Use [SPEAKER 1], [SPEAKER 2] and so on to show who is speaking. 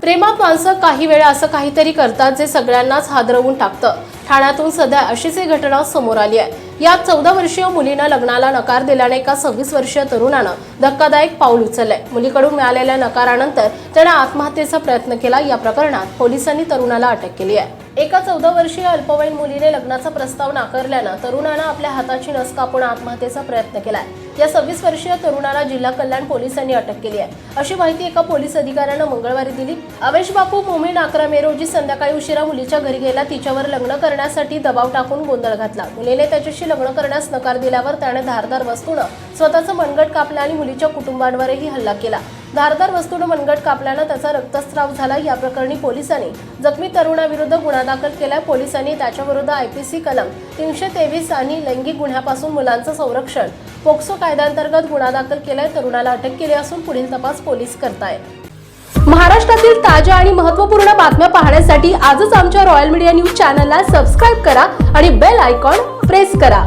[SPEAKER 1] प्रेमात माणसं काही वेळा असं काहीतरी करतात जे सगळ्यांनाच हादरवून टाकतं. ठाण्यातून सध्या अशीच एक घटना समोर आली आहे. यात चौदा वर्षीय मुलीनं लग्नाला नकार दिल्याने एका सव्वीस वर्षीय तरुणानं धक्कादायक पाऊल उचललंय. मुलीकडून मिळालेल्या नकारानंतर त्यानं आत्महत्येचा प्रयत्न केला. या प्रकरणात पोलिसांनी तरुणाला अटक केली आहे. एका चौदा वर्षीय अल्पवयीन मुलीने लग्नाचा प्रस्ताव नाकारल्यानं तरुणानं आपल्या हाताची नस कापून आत्महत्येचा प्रयत्न केलाय. या सव्वीस वर्षीय तरुणाला जिल्हा कल्याण पोलिसांनी अटक केली आहे. अशी माहिती एका पोलीस अधिकाऱ्यानं मंगळवारी दिली. अवेश बापू मोमीन अकरा मे रोजी संध्याकाळी उशिरा मुलीच्या घरी गेला तिच्यावर लग्न करण्यासाठी दबाव टाकून गोंधळ घातला. मुलीने त्याच्याशी लग्न करण्यास नकार दिल्यावर त्याने धारदार वस्तूनं स्वतःचं मनगट कापलं आणि मुलीच्या कुटुंबांवरही हल्ला केला. धारदार वस्तूनं मनगट कापल्यानं त्याचा रक्तस्राव झाला. या प्रकरणी पोलिसांनी जखमी तरुणाविरुद्ध गुन्हा दाखल केलाय. पोलिसांनी त्याच्याविरुद्ध आय पी सी कलम तीनशे तेवीस आणि लैंगिक गुन्ह्यापासून मुलांचं संरक्षण पोक्सो कायद्यांतर्गत गुन्हा दाखल केलाय तरुणाला अटक केली असून पुढील तपास पोलीस करतायत महाराष्ट्रातील ताज्या आणि महत्त्वपूर्ण बातम्या पाहण्यासाठी आजच आमच्या रॉयल मीडिया न्यूज चॅनलला सबस्क्राईब करा आणि बेल आयकॉन प्रेस करा.